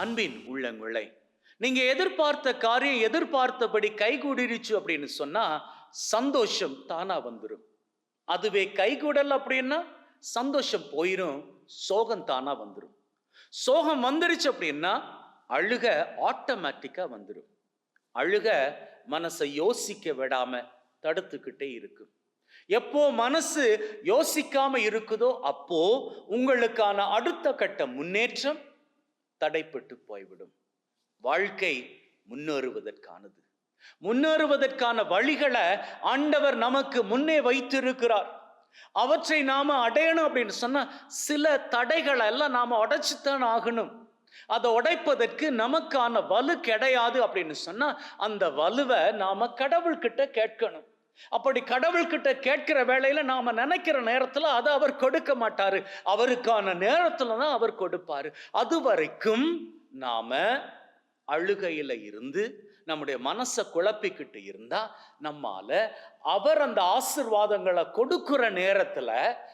அன்பின் உள்ளங்களை. நீங்க எதிர்பார்த்த காரியம் எதிர்பார்த்தபடி கைகூடிருச்சு அப்படின்னு சொன்னா சந்தோஷம் தானா வந்துடும் அதுவே கைகூடல் அப்படின்னா சந்தோஷம் போயிடும் சோகம் தானா வந்துடும் சோகம் வந்துருச்சு அப்படின்னா அழுக ஆட்டோமேட்டிக்கா வந்துடும் அழுக மனசை யோசிக்க விடாம தடுத்துக்கிட்டே இருக்கும். எப்போ மனசு யோசிக்காம இருக்குதோ அப்போ உங்களுக்கான அடுத்த கட்ட முன்னேற்றம் தடைப்பட்டு போய்விடும். வாழ்க்கை முன்னேறுவதற்கானது. முன்னேறுவதற்கான வழிகளை ஆண்டவர் நமக்கு முன்னே வைத்திருக்கிறார். அவற்றை நாம அடையணும் அப்படின்னு சொன்னா சில தடைகளை எல்லாம் நாம உடைச்சுத்தான் ஆகணும். அதை உடைப்பதற்கு நமக்கான வலு கிடையாது அப்படின்னு சொன்னா அந்த வலுவை நாம கடவுள்கிட்ட கேட்கணும். அப்படி கடவுள்கிட்ட கேட்கிற வேலையில நாம நினைக்கிற நேரத்துல அதை அவர் கொடுக்க மாட்டாரு. அவருக்கான நேரத்துல தான் அவர் கொடுப்பாரு. அது வரைக்கும் நாம அழுகையில இருந்து நம்முடைய மனசை குழப்பிக்கிட்டு இருந்தா நம்மால அவர் அந்த ஆசிர்வாதங்களை கொடுக்கிற நேரத்துல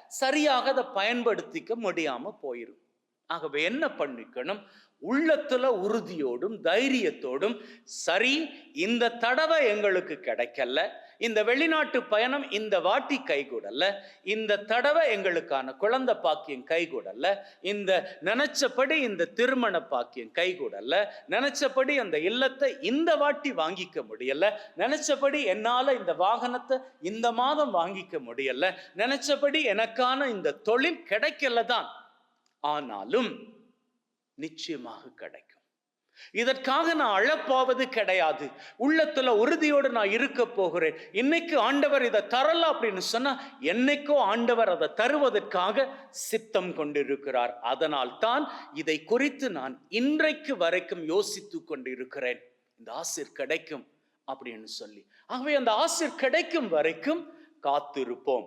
சரியாக அதை பயன்படுத்திக்க முடியாம போயிருக்கும் ஆகவே என்ன பண்ணிக்கணும்? உள்ளத்துல உறுதியோடும் தைரியத்தோடும் சரி இந்த தடவை எங்களுக்கு கிடைக்கல இந்த வெளிநாட்டு பயணம் இந்த வாட்டி கைகூடல இந்த தடவை எங்களுக்கான குழந்தை பாக்கியம் கைகூடல இந்த நினைச்சபடி இந்த திருமண பாக்கியம் கைகூடல நினைச்சபடி அந்த இல்லத்தை இந்த வாட்டி வாங்கிக்க முடியல நினைச்சபடி என்னால இந்த வாகனத்தை இந்த மாதம் வாங்கிக்க முடியல நினைச்சபடி எனக்கான இந்த தொழில் கிடைக்கல தான். ஆனாலும் நிச்சயமாக கிடைக்கும். இதற்காக நான் அழப்பாவது கிடையாது. உள்ளத்துல உறுதியோடு நான் இருக்க போகிறேன். இன்னைக்கு ஆண்டவர் இதை தரல அப்படின்னு சொன்னா என்னைக்கோ ஆண்டவர் அதை தருவதற்காக சித்தம் கொண்டிருக்கிறார். அதனால் தான் இதை குறித்து நான் இன்றைக்கு வரைக்கும் யோசித்து கொண்டிருக்கிறேன். இந்த ஆசிர் கிடைக்கும் அப்படின்னு சொல்லி. ஆகவே அந்த ஆசிர் கிடைக்கும் வரைக்கும் காத்திருப்போம்.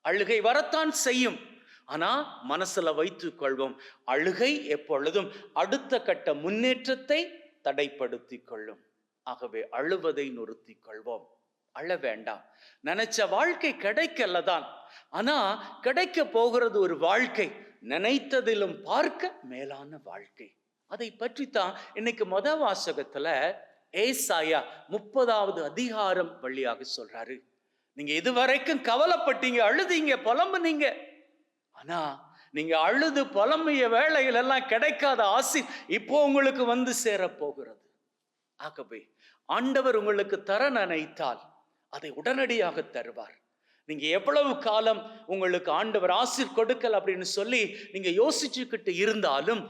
அழுகை வரத்தான் செய்யும். ஆனா மனசுல வைத்து கொள்வோம். அழுகை எப்பொழுதும் அடுத்த கட்ட முன்னேற்றத்தை தடைப்படுத்தி கொள்ளும். ஆகவே அழுவதை நிறுத்தி கொள்வோம். அழ வேண்டாம். நினைச்ச வாழ்க்கை கிடைக்கல தான். ஆனா கிடைக்க போகிறது ஒரு வாழ்க்கை. நினைத்ததிலும் பார்க்க மேலான வாழ்க்கை. அதை பற்றி தான் இன்னைக்கு மொத வாசகத்துல ஏசாயா முப்பதாவது அதிகாரம் வழியாக சொல்றாரு. நீங்க இதுவரைக்கும் கவலைப்பட்டீங்க அழுதீங்க புலம்புனீங்க. ஆனா நீங்க அழுது புலம்பிய வேலையிலெல்லாம் கிடைக்காத ஆசி இப்போ உங்களுக்கு வந்து சேர போகிறது ஆகவே ஆண்டவர் உங்களுக்கு தர நினைத்தால் அதை உடனடியாக தருவார். நீங்க எவ்வளவு காலம் உங்களுக்கு ஆண்டவர் ஆசிர் கொடுக்கல் அப்படின்னு சொல்லி நீங்க யோசிச்சுக்கிட்டு இருந்தாலும்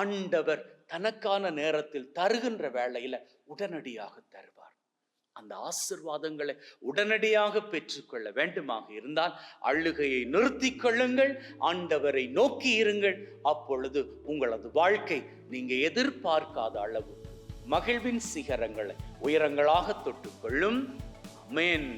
ஆண்டவர் தனக்கான நேரத்தில் தருகின்ற வேலையில உடனடியாக தருவார். அந்த ஆசிர்வாதங்களை உடனடியாக பெற்றுக்கொள்ள வேண்டுமாக இருந்தால் அழுகையை நிறுத்தி கொள்ளுங்கள் ஆண்டவரை நோக்கி இருங்கள். அப்பொழுது உங்களது வாழ்க்கை நீங்க எதிர்பார்க்காத அளவு மகிழ்வின் சிகரங்களை உயரங்களாக தொட்டுக்கொள்ளும். மேன்